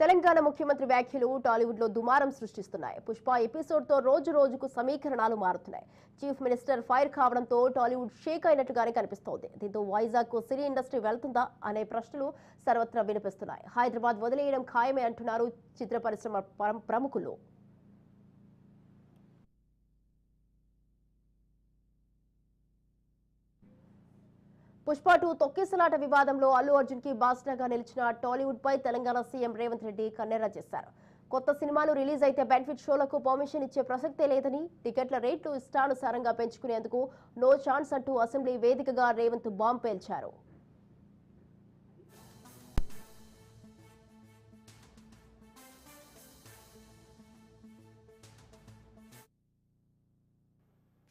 తెలంగాణ ముఖ్యమంత్రి వ్యాఖ్యలు టాలీవుడ్లో దుమారం సృష్టిస్తున్నాయి. పుష్ప ఎపిసోడ్తో రోజు రోజుకు సమీకరణాలు మారుతున్నాయి. చీఫ్ మినిస్టర్ ఫైర్ కావడంతో టాలీవుడ్ షేక్ అయినట్టుగానే కనిపిస్తోంది. దీంతో వైజాగ్కు సినీ ఇండస్ట్రీ వెళ్తుందా అనే ప్రశ్నలు సర్వత్రా వినిపిస్తున్నాయి. హైదరాబాద్ వదిలేయడం ఖాయమే అంటున్నారు చిత్ర పరిశ్రమ ప్రముఖులు. పుష్ప టూ తొక్కిసలాట వివాదంలో అల్లు అర్జున్కి బాస్టగా నిలిచిన టాలీవుడ్ పై తెలంగాణ సీఎం రేవంత్ రెడ్డి కన్నెరా చేశారు. కొత్త సినిమాలు రిలీజ్ అయితే బెనిఫిట్ షోలకు పర్మిషన్ ఇచ్చే ప్రసక్తే లేదని టికెట్ల రేట్లు ఇష్టానుసారంగా పెంచుకునేందుకు నో ఛాన్స్ అంటూ అసెంబ్లీ వేదికగా రేవంత్ బాంబ్ పేల్చారు.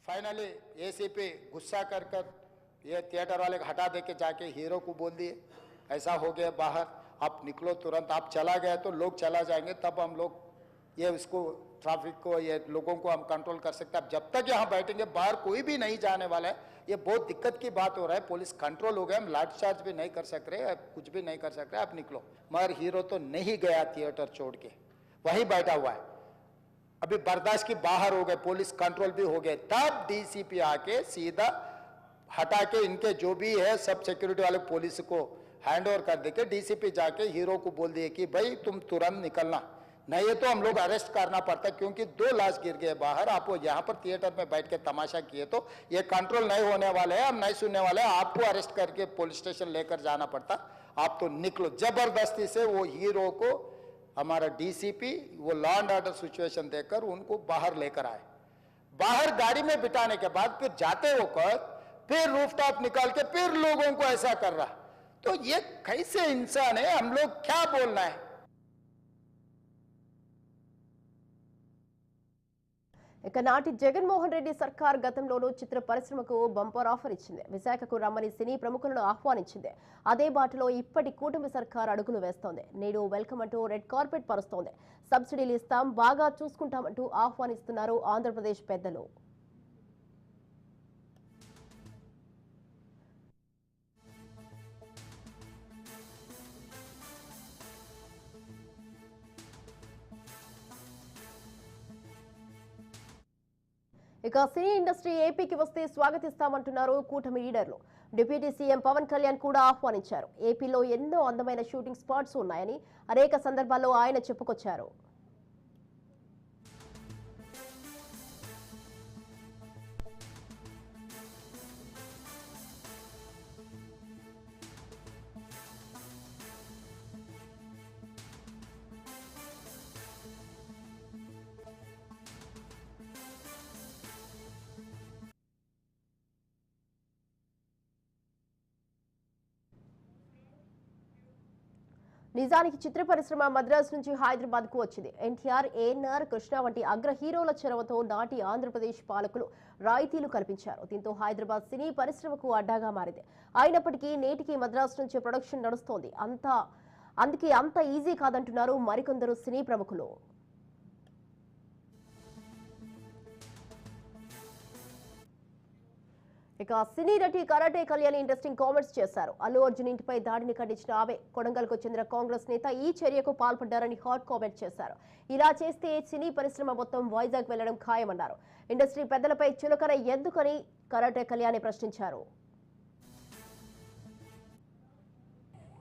ఫైనలీ ఏసీపీ గుస్సా కర్కర్ ये थिएटर वाले हटा दे के जाके हीरो को बोल दिए, ऐसा हो गया बाहर, आप निकलो तुरंत, आप चला गए तो लोग चला जाएँगे, तब हम लोग, ये उसको ट्रैफ़िक को, ये लोगों को हम कंट्रोल कर सकते हैं। जब तक यहाँ बैठेंगे, बाहर कोई भी नहीं जाने वाला है, ये बहुत दिक्कत की बात हो रहा है पुलिस कंट्रोल हो गया हम लाठीचार्ज भी नहीं कर सक रहे कुछ भी नहीं कर सक रहे, आप निकलो। मगर हीरो तो नहीं गया थिएटर छोड़ के, वहीं बैठा हुआ है। अभी बर्दाश्त की बाहर हो गए पुलिस कंट्रोल भी हो गए, तब डीसीपी आके सीधा हटा के इनके जो भी है, सब सिक्योरिटी वाले पुलिस को हैंड ओवर कर दे के डीसीपी जाके हीरो को बोल दिए कि भाई तुम तुरंत निकलना। नहीं तो हम लोग अरेस्ट करना पड़ता क्योंकि दो लाश गिर गए बाहर। आप यहाँ पर थिएटर में बैठ के तमाशा किए तो ये कंट्रोल नहीं होने वाले हैं, हम नहीं सुनने वाले हैं। आपको अरेस्ट करके पुलिस स्टेशन लेकर जाना पड़ता। आप तो निकलो। ज़बरदस्ती से वो हीरो को हमारा डीसीपी वो लॉ एंड ऑर्डर सिचुएशन देकर उनको बाहर लेकर आए। बाहर गाड़ी में बिठाने के बाद फिर जाते होकर फिर रूफटॉप निकाल के फिर लोगों को ऐसा कर रहा तो ये कैसे इंसान है हम लोग क्या बोलना है ఇక నాటి జగన్మోహన్ రెడ్డి సర్కార్ గతంలోనూ చిత్ర పరిశ్రమకు బంపర్ ఆఫర్ ఇచ్చింది విశాఖకు రమ్మని సినీ ప్రముఖులను ఆహ్వానించింది అదే బాటలో ఇప్పటి కూటమి సర్కార్ అడుగులు వేస్తోంది నేడు వెల్కమ్ అంటూ రెడ్ కార్పెట్ పరుస్తోంది సబ్సిడీలు ఇస్తాం బాగా చూసుకుంటామంటూ ఆహ్వానిస్తున్నారు ఆంధ్రప్రదేశ్ పెద్దలు ఇక సినీ ఇండస్ట్రీ ఏపీకి వస్తే స్వాగతిస్తామంటున్నారు కూటమి లీడర్లు. డిప్యూటీ సీఎం పవన్ కళ్యాణ్ కూడా ఆహ్వానించారు. ఏపీలో ఎన్నో అందమైన షూటింగ్ స్పాట్స్ ఉన్నాయని అనేక సందర్భాల్లో ఆయన చెప్పుకొచ్చారు. నిజానికి చిత్ర పరిశ్రమ మద్రాస్ నుంచి హైదరాబాద్కు వచ్చింది. ఎన్టీఆర్ ఏఎన్ఆర్ కృష్ణ వంటి అగ్ర హీరోల చొరవతో నాటి ఆంధ్రప్రదేశ్ పాలకులు రాయితీలు కల్పించారు. దీంతో హైదరాబాద్ సినీ పరిశ్రమకు అడ్డాగా మారింది. అయినప్పటికీ నేటికి మద్రాస్ నుంచి ప్రొడక్షన్ నడుస్తోంది. అంతా అందుకే అంత ఈజీ కాదంటున్నారు మరికొందరు సినీ ప్రముఖులు. ఇక సినీ నటి కరాటే కళ్యాణి ఇంట్రెస్టింగ్ కామెంట్స్ చేశారు. అల్లు అర్జున్ ఇంటిపై దాడిని ఖండించిన ఆమె కొడంగల్కు చెందిన కాంగ్రెస్ నేత ఈ చర్యకు పాల్పడ్డారని హాట్ కామెంట్ చేశారు. ఇలా చేస్తే సినీ పరిశ్రమ మొత్తం వైజాగ్ వెళ్ళడం ఖాయమన్నారు. ఇండస్ట్రీ పెద్దలపై చులకన ఎందుకని కరాటే కళ్యాణి ప్రశ్నించారు.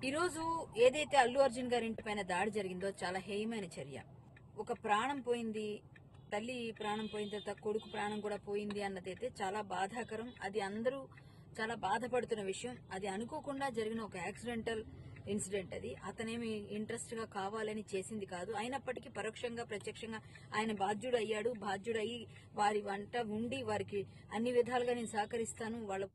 ఈరోజు ఏదైతే అల్లు అర్జున్ గారి ఇంటిపైన దాడి జరిగిందో చాలా హేయమైన చర్య. ఒక ప్రాణం పోయింది తల్లి ప్రాణం పోయిన తర్వాత కొడుకు ప్రాణం కూడా పోయింది అన్నదైతే చాలా బాధాకరం. అది అందరూ చాలా బాధపడుతున్న విషయం. అది అనుకోకుండా జరిగిన ఒక యాక్సిడెంటల్ ఇన్సిడెంట్ అది. అతనేమి ఇంట్రెస్ట్గా కావాలని చేసింది కాదు. అయినప్పటికీ పరోక్షంగా ప్రత్యక్షంగా ఆయన బాధ్యుడు అయ్యాడు బాధ్యుడయి వారి వంట ఉండి వారికి అన్ని విధాలుగా నేను సహకరిస్తాను. వాళ్ళ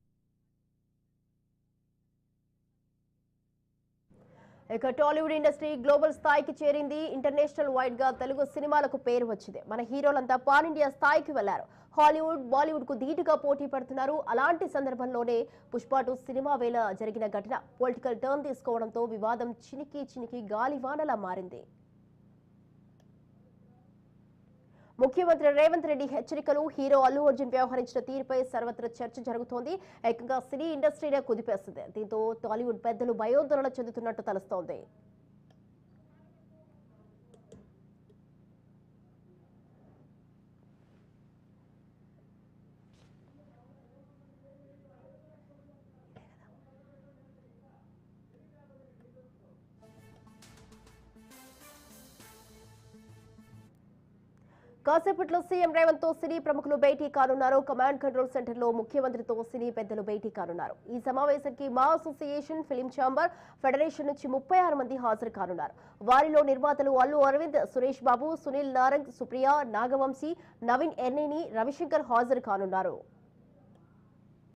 ఇక టాలీవుడ్ ఇండస్ట్రీ గ్లోబల్ స్థాయికి చేరింది. ఇంటర్నేషనల్ వైడ్గా తెలుగు సినిమాలకు పేరు వచ్చింది. మన హీరోలంతా పాన్ ఇండియా స్థాయికి వెళ్ళారు. హాలీవుడ్ బాలీవుడ్కు ధీటుగా పోటీ పడుతున్నారు. అలాంటి సందర్భంలోనే పుష్ప టూ సినిమా వేళ జరిగిన ఘటన. పొలిటికల్ టర్న్ తీసుకోవడంతో వివాదం చినికి చినికి గాలివానలా మారింది. ముఖ్యమంత్రి రేవంత్ రెడ్డి హెచ్చరికలు హీరో అల్లు అర్జున్ వ్యవహరించిన తీరుపై సర్వత్ర చర్చ జరుగుతోంది. ఏకంగా సినీ ఇండస్ట్రీనే కుదిపేస్తుంది దీంతో టాలీవుడ్ పెద్దలు భయోందోళన చెందుతున్నట్టు తెలుస్తోంది. కాసేపట్లో సీఎం రేవంత్తో సినీ ప్రముఖులు భేటీ కానున్నారు. కమాండ్ కంట్రోల్ సెంటర్లో ముఖ్యమంత్రితో సినీ పెద్దలు భేటీ కానున్నారు. ఈ సమావేశానికి మా అసోసియేషన్ ఫిలిం ఛాంబర్ ఫెడరేషన్ నుంచి ముప్పై ఆరు మంది హాజరు కానున్నారు. వారిలో నిర్మాతలు అల్లు అరవింద్ సురేష్ బాబు సునీల్ నారంగ్ సుప్రియ నాగవంశీ నవీన్ ఎర్నేని రవిశంకర్ హాజరు కానున్నారు.